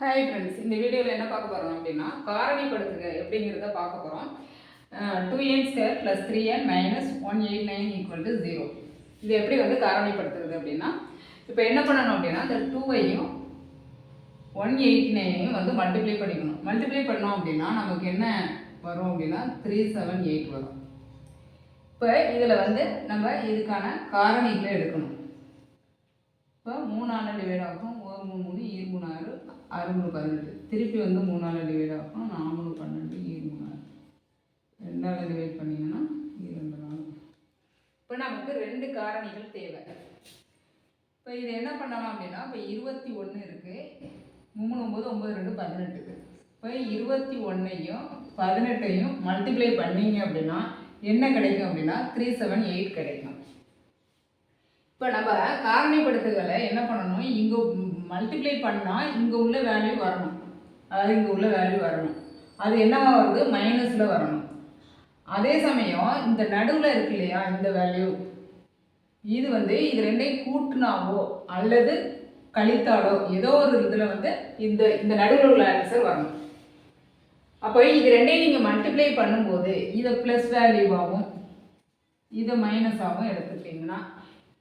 Hi friends இந்த வீடியோவில் என்ன பார்க்க போகிறோம் அப்படின்னா காரணிப்படுத்துக எப்படிங்கிறத பார்க்க போகிறோம் two n square plus three n minus one eight nine equal to zero இது எப்படி வந்து காரணிப்படுத்துறது அப்படின்னா இப்போ என்ன பண்ணணும் அப்படின்னா இந்த டூவையும் ஒன் எயிட் நைனையும் வந்து மல்டிப்ளை பண்ணிக்கணும். மல்டிப்ளை பண்ணோம் அப்படின்னா நமக்கு என்ன வரும் அப்படின்னா த்ரீ செவன் எயிட் வரும். இப்போ இதில் வந்து நம்ம இதுக்கான காரணிகளை எடுக்கணும். இப்போ மூணால் டிவைட் ஆகும். ஒரு மூணு மூணு ஈர் மூணு ஆறு அறுநூறு பதினெட்டு திருப்பி வந்து மூணால் டிவைட் ஆகும். நானூறு பன்னெண்டு ஈர் மூணு ரெண்டு ரெண்டால் டிவைட் பண்ணிங்கன்னா இரண்டு நாலு இப்போ நமக்கு ரெண்டு காரணிகள் தேவை. இப்போ இது என்ன பண்ணலாம் அப்படின்னா இப்போ இருபத்தி ஒன்று இருக்குது மூணு ஒம்பது ஒம்பது ரெண்டு பதினெட்டுக்கு இப்போ இருபத்தி ஒன்றையும் பதினெட்டையும் மல்டிப்ளை பண்ணீங்க அப்படின்னா என்ன கிடைக்கும் அப்படின்னா த்ரீ செவன் எயிட் கிடைக்கும். இப்போ நம்ம காரணிப்படுத்துகளை என்ன பண்ணணும்? இங்கே மல்டிப்ளை பண்ணால் இங்கே உள்ள வேல்யூ வரணும். அதாவது இங்கே உள்ள வேல்யூ வரணும். அது என்னவா வருது? மைனஸில் வரணும். அதே சமயம் இந்த நடுவில் இருக்கு இல்லையா இந்த வேல்யூ இது வந்து இது ரெண்டையும் கூட்டினாவோ அல்லது கழித்தாலோ ஏதோ ஒரு இதில் வந்து இந்த இந்த நடுவில் உள்ள ஆன்சர் வரணும். அப்போ இது ரெண்டையும் நீங்கள் மல்டிப்ளை பண்ணும்போது இதை ப்ளஸ் வேல்யூவாகவும் இதை மைனஸாகவும் எடுத்துக்கிட்டிங்கன்னா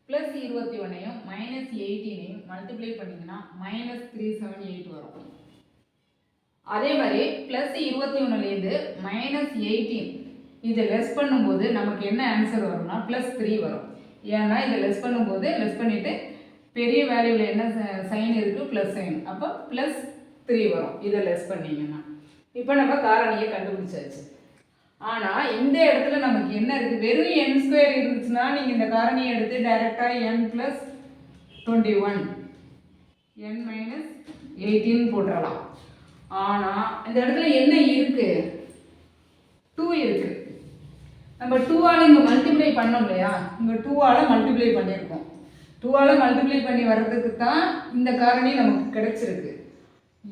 ப்ளஸ் இருபத்தி ஒன்றையும் மைனஸ் எயிட்டீனையும் மல்டிப்ளை பண்ணிங்கன்னா மைனஸ் த்ரீ செவன் எயிட் வரும். அதே மாதிரி ப்ளஸ் இருபத்தி ஒன்றுலேருந்து மைனஸ் எயிட்டீன் இதை லெஸ் பண்ணும்போது நமக்கு என்ன ஆன்சர் வரும்னா ப்ளஸ் த்ரீ வரும். ஏன்னா இதை லெஸ் பண்ணும்போது லெஸ் பண்ணிவிட்டு பெரிய வேல்யூவில் என்ன சைன் இருக்குது ப்ளஸ் சைன் அப்போ ப்ளஸ் த்ரீ வரும். இதை லெஸ் பண்ணிங்கன்னா. இப்போ நம்ம காரணியை கண்டுபிடிச்சாச்சு. ஆனால் இந்த இடத்துல நமக்கு என்ன இருக்குது வெறும் என் ஸ்கொயர் இருந்துச்சுன்னா நீங்கள் இந்த காரணியை எடுத்து டைரெக்டாக n plus twenty one n minus எயிட்டின்னு போட்டுடலாம் ஆனால் இந்த இடத்துல என்ன இருக்குது டூ இருக்குது நம்ம டூவால் இங்கே மல்டிப்ளை பண்ணோம் இல்லையா? இங்கே டூவால் மல்டிப்ளை பண்ணியிருக்கோம். டூவால் மல்டிப்ளை பண்ணி வர்றதுக்கு தான் இந்த காரணி நமக்கு கிடைச்சிருக்கு.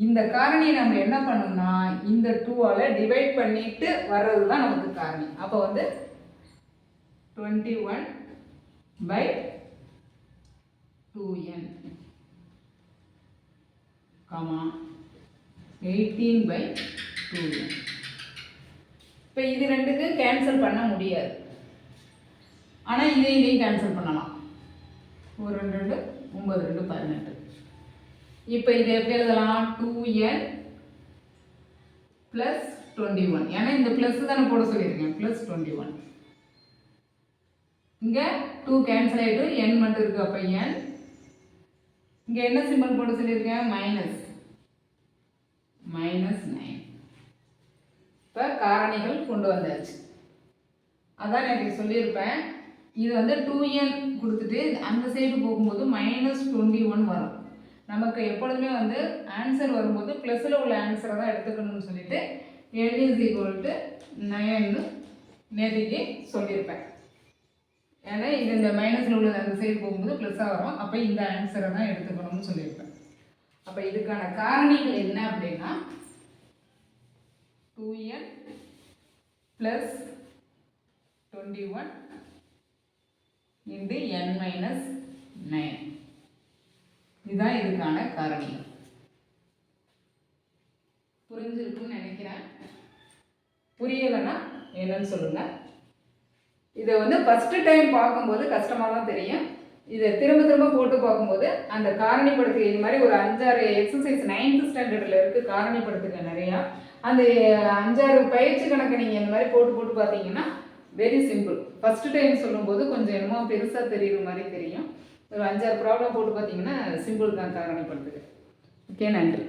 இந்த காரணியை நம்ம என்ன பண்ணணும்னா இந்த டூவால் டிவைட் பண்ணிட்டு வர்றது தான் நமக்கு காரணி. அப்போ வந்து twenty one by two n comma eighteen by two n இப்போ இது ரெண்டுக்கு கேன்சல் பண்ண முடியாது. ஆனால் இதை இதையும் கேன்சல் பண்ணலாம். ஒரு ரெண்டு ரெண்டு ஒம்பது ரெண்டு பதினெட்டு. இப்போ இது எப்படி எழுதலாம்? Two n plus twenty one ஏன்னா இந்த ப்ளஸ் தானே போட சொல்லியிருக்கேன். ப்ளஸ் டுவெண்ட்டி ஒன் இங்கே டூ கேன்சல் ஆகிட்டு என் மட்டும் இருக்குது அப்போ என் இங்கே என்ன சிம்பிள் போட சொல்லியிருக்கேன்? மைனஸ் மைனஸ் நைன் இப்போ காரணிகள் கொண்டு வந்தாச்சு. அதான் எனக்கு சொல்லியிருப்பேன். இது வந்து டூ என் கொடுத்துட்டு அந்த சைடு போகும்போது மைனஸ் டுவெண்ட்டி ஒன் வரும். நமக்கு எப்பொழுதுமே வந்து ஆன்சர் வரும்போது ப்ளஸில் உள்ள ஆன்சரை தான் எடுத்துக்கணும்னு சொல்லிட்டு என் இஸ் ஈக்குவல் டு நயன்னு நேற்றுக்கு சொல்லியிருப்பேன். ஏன்னா இது இந்த மைனஸில் உள்ள அந்த சைடு போகும்போது ப்ளஸ்ஸாக வரும். அப்போ இந்த ஆன்சரை தான் எடுத்துக்கணும்னு சொல்லியிருப்பேன். அப்போ இதுக்கான காரணிகள் என்ன அப்படின்னா two n plus twenty one into n minus nine இதுதான் இதுக்கான காரணிகள். புரிஞ்சிருக்குன்னு நினைக்கிறேன். புரியலைன்னா என்னன்னு சொல்லுங்கள் இதை வந்து ஃபஸ்ட்டு டைம் பார்க்கும்போது கஷ்டமாக தான் தெரியும். இதை திரும்ப திரும்ப போட்டு பார்க்கும்போது அந்த காரணிப்படுத்துகை இது மாதிரி ஒரு அஞ்சாறு எக்ஸசைஸ் நைன்த் ஸ்டாண்டர்டில் இருக்குது காரணிப்படுத்துகை நிறையா. அந்த அஞ்சாறு பயிற்சி கணக்கு நீங்கள் இந்த மாதிரி போட்டு போட்டு பார்த்தீங்கன்னா வெரி சிம்பிள் ஃபஸ்ட்டு டைம் சொல்லும்போது கொஞ்சம் என்னமோ பெருசாக தெரியுற மாதிரி தெரியும். ஒரு அஞ்சாறு ப்ராப்ளம் போட்டு பார்த்தீங்கன்னா சிம்பிள் தான் காரணிப்படுத்துக ஓகே நன்றி.